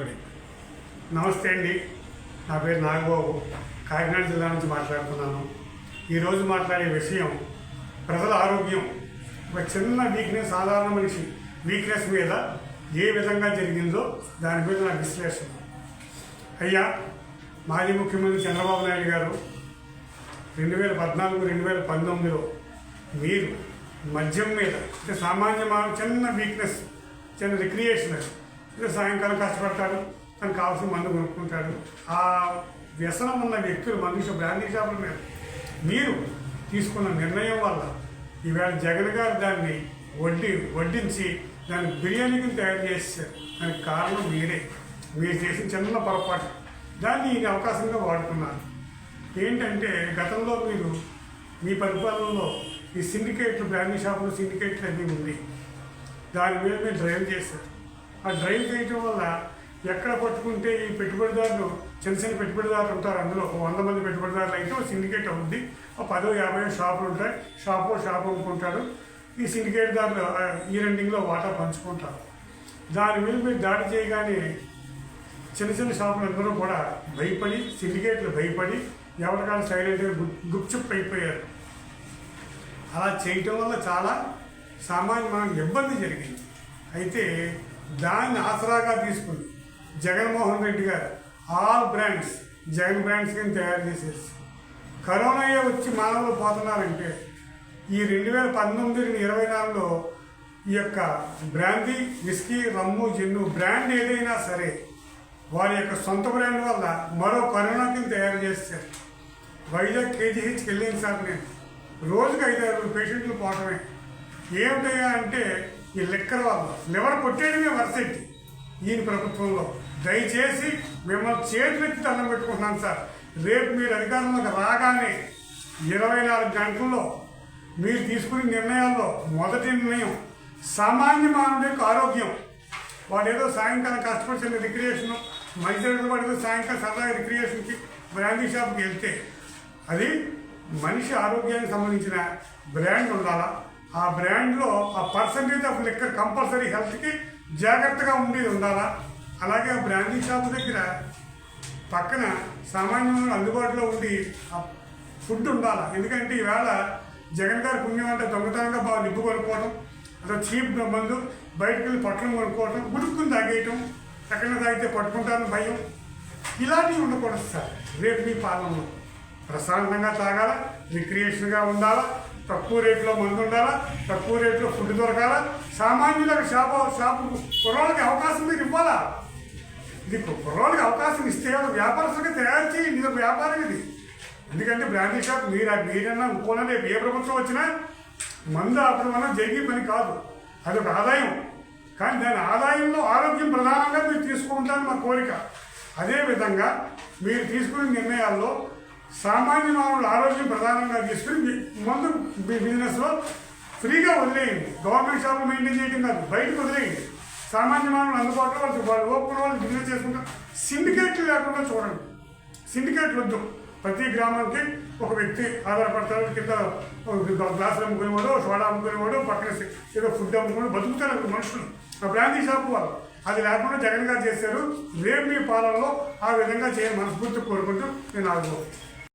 Okay నమస్తే అండి. నా పేరు నాగబాబు. కాకినాడ జిల్లా నుంచి మాట్లాడుతున్నాను. ఈరోజు మాట్లాడే విషయం ప్రజల ఆరోగ్యం. ఒక చిన్న వీక్నెస్ సాధారణ మనిషి వీక్నెస్ మీద ఏ విధంగా జరిగిందో దాని మీద నా విశ్లేషణ. అయ్యా మాజీ ముఖ్యమంత్రి చంద్రబాబు నాయుడు గారు రెండు వేల పద్నాలుగు రెండు వేల పంతొమ్మిదిలో మీరు మద్యం మీద అంటే సామాన్య మానవ చిన్న వీక్నెస్ చిన్న రిక్రియేషన్ సాయంకాలం కష్టపడతాడు తనకు కావాల్సిన మందు కొనుక్కుంటాడు. ఆ వ్యసనం ఉన్న వ్యక్తులు మందు షాప్ బ్రాండీ షాపుల మీద. మీరు తీసుకున్న నిర్ణయం వల్ల ఈవేళ జగన్ గారు దాన్ని వడ్డీ వడ్డించి దాన్ని బిర్యానీకి తయారు చేశారు దానికి కారణం మీరే. మీరు చేసిన చిన్న పొరపాటు. దాన్ని ఈ అవకాశంగా వాడుకున్నారు. ఏంటంటే గతంలో మీరు మీ పరిపాలనలో ఈ సిండికేట్లు బ్రాండింగ్ షాపులు సిండికేట్లు అన్నీ ఉంది దాని మీద మీరు డ్రైవ్ చేశారు. ఆ డ్రైవ్ చేయటం వల్ల ఎక్కడ పట్టుకుంటే ఈ పెట్టుబడిదారులు చిన్న చిన్న పెట్టుబడిదారులు ఉంటారు అందులో ఒక వంద మంది పెట్టుబడిదారులు అయితే ఒక సిండికేట్ అవుద్ది. ఆ పదో యాభై షాపులు ఉంటాయి. షాపు షాపు అమ్ముకుంటారు ఈ సిండికేట్ దారులు ఈ రెండింగ్లో వాటా పంచుకుంటారు. దాని మీద మీరు దాడి చేయగానే చిన్న చిన్న షాపులు అందరూ కూడా భయపడి సిండికేట్లు భయపడి ఎవరికాలు సైలెంట్గా గుప్చుప్ అయిపోయారు. అలా చేయటం వల్ల చాలా సామాన్యమైన ఇబ్బంది జరిగింది. అయితే దాన్ని ఆసరాగా తీసుకుని జగన్మోహన్ రెడ్డి గారు ఆల్ బ్రాండ్స్ జగన్ బ్రాండ్స్ కింద తయారు చేసేసి కరోనా వచ్చి మానవులు పోతున్నారంటే ఈ రెండు వేల పంతొమ్మిది ఇరవై నాలుగులో ఈ యొక్క brandy whisky rum gin brand ఏదైనా సరే వారి యొక్క సొంత బ్రాండ్ వల్ల మరో కరోనా కింద తయారు చేస్తారు వైజాగ్ కేజీహెచ్కి వెళ్ళింది సార్ నేను. రోజుకి ఐదు ఆరు పేషెంట్లు పోవటమే. ఏమిటయ్యా అంటే ఈ లిక్కర్ వల్ల లివర్ కొట్టేయడమే వరసెట్టి. ఈయన ప్రభుత్వంలో దయచేసి మిమ్మల్ని చేతులెత్తి దండం పెట్టుకుంటున్నాను సార్. రేపు మీరు అధికారంలోకి రాగానే ఇరవై నాలుగు గంటల్లో మీరు తీసుకునే నిర్ణయాల్లో మొదటి నిర్ణయం సామాన్య మానవుడి యొక్క ఆరోగ్యం. వాడు ఏదో సాయంకాలం కష్టపడి చిన్న రిక్రియేషన్ మనుషులు వాడు ఏదో సాయంకాలం సరదాగా రిక్రియేషన్కి బ్రాండీ షాప్కి వెళ్తే అది మనిషి ఆరోగ్యానికి సంబంధించిన బ్రాండ్ ఉండాలా? ఆ బ్రాండ్లో ఆ పర్సంటేజ్ ఆఫ్ లిక్కర్ కంపల్సరీ హెల్త్కి జాగ్రత్తగా ఉండేది ఉండాలా? అలాగే ఆ బ్రాండింగ్ షాప్ దగ్గర పక్కన సామాన్యులు అందుబాటులో ఉండి ఆ ఫుడ్ ఉండాలి? ఎందుకంటే ఈవేళ జగన్ గారి పుణ్యం అంటే దొంగతనంగా బాగా నిప్పు కొనుక్కోవడం అసలు చీప్ మందు బయటకు వెళ్ళి పట్టణం కొనుక్కోవడం గుడుక్కుని తాగేయటం ఎక్కడ తాగితే పట్టుకుంటారని భయం. ఇలాంటివి ఉండకూడదు సార్. రేపు మీ పాలనలో ప్రశాంతంగా తాగాల రిక్రియేషన్గా ఉండాలా తక్కువ రేట్లో మందు ఉండాలా? తక్కువ రేట్లో ఫుడ్ దొరకాలా? సామాన్యులకు షాపు షాపు కుర్రాళ్ళకి అవకాశం మీరు ఇవ్వాలా? ఇది కుర్రాళ్ళకి అవకాశం ఇస్తే ఒక తయారు చేయండి ఇది వ్యాపారం ఇది. ఎందుకంటే బ్రాండీ షాప్ మీరు మీరన్నా ఇంకోనా రేపు ఏ ప్రభుత్వం వచ్చినా మందు ఆపడం వల్ల జరిగే పని కాదు. అది ఒక ఆదాయం. కానీ దాని ఆదాయంలో ఆరోగ్యం ప్రధానంగా మీరు తీసుకుంటారని మా కోరిక. అదేవిధంగా మీరు తీసుకునే నిర్ణయాల్లో సామాన్య మానవుల ఆరోగ్యం ప్రధానంగా తీసుకుని ముందు మందు మీ బిజినెస్లో ఫ్రీగా వదిలేయండి. గవర్నమెంట్ షాపులు మెయింటైన్ చేయడం కాదు బయటకు వదిలేయండి. సామాన్య మానవులు అందుబాటులో వాళ్ళు వాళ్ళు ఓపెన్ వాళ్ళు బిజినెస్ చేసుకుంటారు సిండికేట్లు లేకుండా చూడండి. సిండికేట్లు వద్దు. ప్రతి గ్రామానికి ఒక వ్యక్తి ఆధారపడతారు కింద ఒక గ్లాసులు అమ్ముకునేవాడు సోడా అమ్ముకునేవాడు పక్కన ఏదో ఫుడ్ అమ్ముకునేవాడు బతుకుతారు అక్కడ మనుషులు. ఆ బ్రాండీ షాప్ వాళ్ళు. అది లేకుండా జగన్ గారు చేశారు రేపు మీ పాలనలో ఆ విధంగా చేయాలని మనస్ఫూర్తి కోరుకుంటూ నేను ఆగిపోతాను